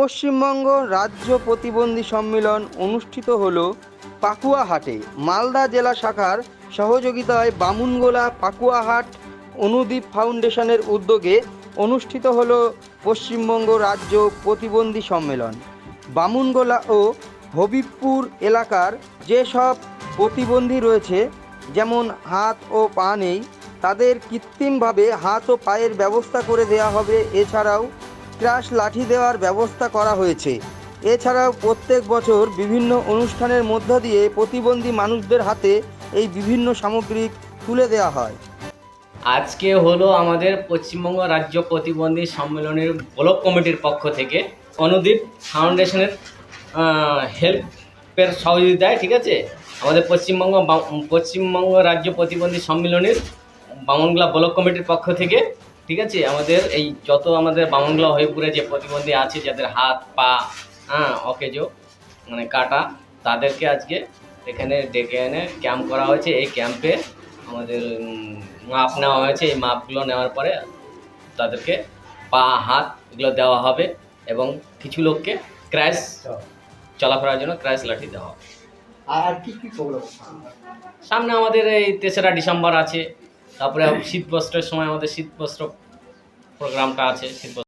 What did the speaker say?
পশ্চিমবঙ্গ রাজ্য প্রতিবন্ধী সম্মেলন অনুষ্ঠিত হল পাকুয়াহাটে। মালদা জেলা শাখার সহযোগিতায় বামুনগোলা পাকুয়াহাট অনুদীপ ফাউন্ডেশনের উদ্যোগে অনুষ্ঠিত হল পশ্চিমবঙ্গ রাজ্য প্রতিবন্ধী সম্মেলন। বামুনগোলা ও হবিবপুর এলাকার যেসব প্রতিবন্ধী রয়েছে, যেমন হাত ও পা নেই, তাদের কৃত্রিমভাবে হাত ও পায়ের ব্যবস্থা করে দেওয়া হবে। এছাড়াও ক্রাশ লাঠি দেওয়ার ব্যবস্থা করা হয়েছে। এছাড়াও প্রত্যেক বছর বিভিন্ন অনুষ্ঠানের মধ্য দিয়ে প্রতিবন্ধী মানুষদের হাতে এই বিভিন্ন সামগ্রী তুলে দেওয়া হয়। আজকে হলো আমাদের পশ্চিমবঙ্গ রাজ্য প্রতিবন্ধী সম্মেলনের ব্লক কমিটির পক্ষ থেকে অনুদীপ ফাউন্ডেশনের হেল্পের সহযোগিতায় ঠিক আছে? আমাদের পশ্চিমবঙ্গ পশ্চিমবঙ্গ রাজ্য প্রতিবন্ধী সম্মেলনের বামনগোলা ব্লক কমিটির পক্ষ থেকে ঠিক আছে? আমাদের এই যত আমাদের বামনগোলা হরিপুরে যে প্রতিবন্ধী আছে যাদের হাত পা হ্যাঁ অকেজো মানে কাটা তাদেরকে আজকে এখানে ডেকে এনে ক্যাম্প করা হয়েছে। এই ক্যাম্পে আমাদের মাপ নেওয়া হয়েছে। এই মাপগুলো নেওয়ার পরে তাদেরকে পা হাত এগুলো দেওয়া হবে এবং কিছু লোককে ক্র্যাশ চলাফেরার জন্য ক্র্যাশ লাঠি দেওয়া হবে। আর কি কি প্রোগ্রাম? সামনে আমাদের এই তেসরা ডিসেম্বর আছে। তারপরে শীত বস্ত্রের সময় আমাদের শীত বস্ত্র প্রোগ্রামটা আছে শীত